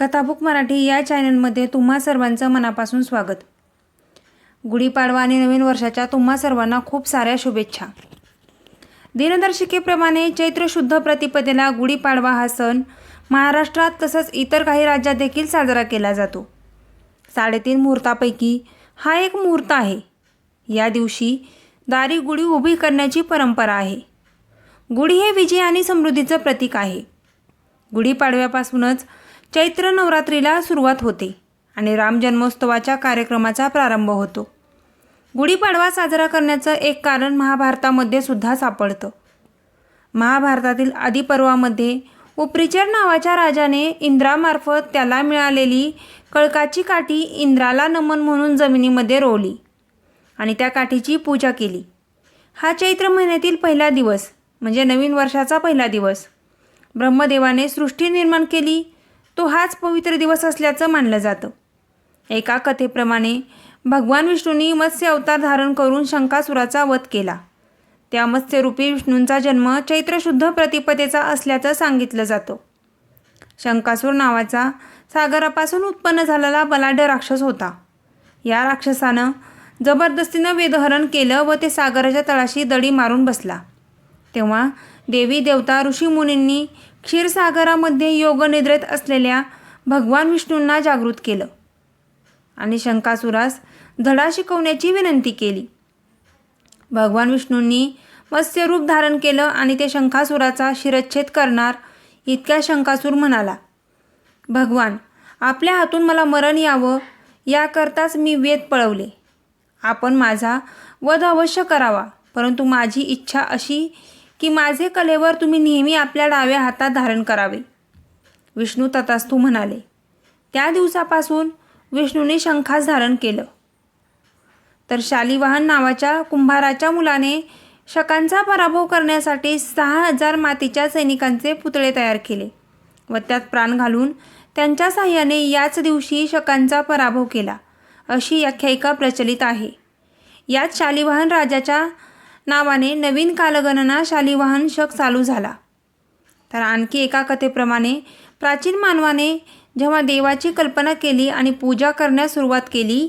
कथाबुक मराठी या चॅनलमध्ये तुम्हा सर्वांचं मनापासून स्वागत. गुढीपाडवा आणि नवीन वर्षाच्या तुम्हा सर्वांना खूप साऱ्या शुभेच्छा. दिनदर्शिकेप्रमाणे चैत्र शुद्ध प्रतिपदेला गुढीपाडवा हा सण महाराष्ट्रात तसंच इतर काही राज्यात देखील साजरा केला जातो. साडेतीन मुहूर्तापैकी हा एक मुहूर्त आहे. या दिवशी दारी गुढी उभी करण्याची परंपरा आहे. गुढी हे विजय आणि समृद्धीचं प्रतीक आहे. गुढीपाडव्यापासूनच चैत्र नवरात्रीला सुरुवात होते आणि राम जन्मोत्सवाच्या कार्यक्रमाचा प्रारंभ होतो. गुढीपाडवा साजरा करण्याचं एक कारण महाभारतामध्ये सुद्धा सापडतं. महाभारतातील आदिपर्वामध्ये उपरिचर नावाच्या राजाने इंद्रामार्फत त्याला मिळालेली कळकाची काठी इंद्राला नमन म्हणून जमिनीमध्ये रोवली आणि त्या काठीची पूजा केली. हा चैत्र महिन्यातील पहिला दिवस म्हणजे नवीन वर्षाचा पहिला दिवस ब्रह्मदेवाने सृष्टी निर्माण केली तो हाच पवित्र दिवस असल्याचं मानलं जातं. एका कथेप्रमाणे भगवान विष्णूंनी मत्स्य अवतार धारण करून शंकासुराचा वध केला. त्या मत्स्यरूपी विष्णूंचा जन्म चैत्रशुद्ध प्रतिपदेचा असल्याचं सांगितलं जातं. शंकासूर नावाचा सागरापासून उत्पन्न झालेला बलाढ्य राक्षस होता. या राक्षसानं जबरदस्तीनं वेदहरण केलं व ते सागराच्या तळाशी दडी मारून बसला. तेव्हा देवी देवता ऋषीमुनींनी क्षीरसागरामध्ये योगनिद्रेत असलेल्या भगवान विष्णूंना जागृत केलं. आणि शंकासुरास धडा शिकवण्याची विनंती केली. भगवान विष्णूंनी मत्स्यरूप धारण केलं आणि ते शंकासुराचा शिरच्छेद करणार इतक्या शंकासूर म्हणाला भगवान आपल्या हातून मला मरण यावं याकरताच मी वेद पळवले. आपण माझा वध अवश्य करावा परंतु माझी इच्छा अशी की माझे कलेवर तुम्ही नेहमी आपल्या डाव्या हातात धारण करावे. विष्णू तथास्तू म्हणाले त्या दिवसापासून विष्णूने शंखास धारण केलं. तर शालिवाहन नावाच्या कुंभाराच्या मुलाने शकांचा पराभव करण्यासाठी सहा हजार मातीच्या सैनिकांचे पुतळे तयार केले व त्यात प्राण घालून त्यांच्या साह्याने याच दिवशी शकांचा पराभव केला. अशी आख्यायिका प्रचलित आहे. यात शालिवाहन राजाच्या नावाने नवीन कालगणना शालिवाहन शक चालू झाला. तर आणखी एका कथेप्रमाणे प्राचीन मानवाने जेव्हा देवाची कल्पना केली आणि पूजा करण्यास सुरुवात केली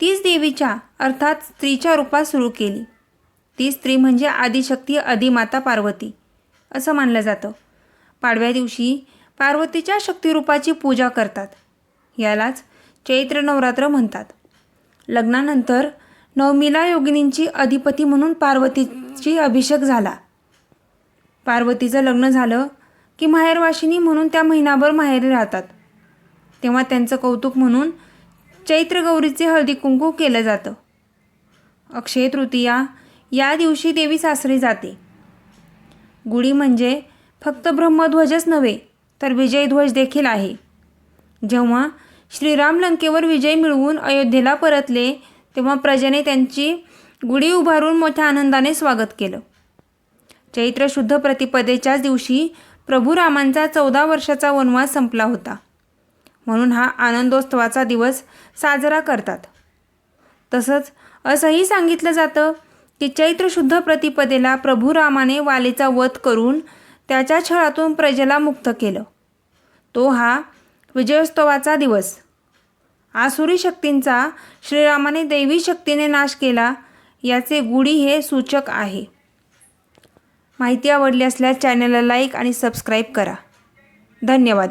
तीच देवीच्या अर्थात स्त्रीच्या रूपात सुरू केली. ती स्त्री म्हणजे आदिशक्ती आदिमाता पार्वती असं मानलं जातं. पाडव्या दिवशी पार्वतीच्या शक्तिरूपाची पूजा करतात. यालाच चैत्र नवरात्र म्हणतात. लग्नानंतर नवमीला योगिनींची अधिपती म्हणून पार्वतीची अभिषेक झाला. पार्वतीचं लग्न झालं की माहेरवाशिनी म्हणून त्या महिनाभर माहेरी राहतात. तेव्हा त्यांचं कौतुक म्हणून चैत्र गौरीचे हळदी कुंकू केलं जातं. अक्षय तृतीया या दिवशी देवी सासरी जाते. गुढी म्हणजे फक्त ब्रह्मध्वजच नव्हे तर विजयध्वज देखील आहे. जेव्हा श्रीराम लंकेवर विजय मिळवून अयोध्येला परतले तेव्हा प्रजेने त्यांची गुढी उभारून मोठ्या आनंदाने स्वागत केलं. चैत्र शुद्ध प्रतिपदेच्याच दिवशी प्रभू रामांचा चौदा वर्षाचा वनवास संपला होता. म्हणून हा आनंदोत्सवाचा दिवस साजरा करतात. तसंच असंही सांगितलं जातं की चैत्र शुद्ध प्रतिपदेला प्रभू रामाने वालीचा वध करून त्याच्या छळातून प्रजेला मुक्त केलं. तो हा विजयोत्सवाचा दिवस. आसुरी शक्तींचा श्रीरामाने दैवी शक्तीने नाश केला याचे गुढी हे सूचक आहे. माहिती आवडली असल्यास चॅनलला लाईक आणि सबस्क्राईब करा. धन्यवाद.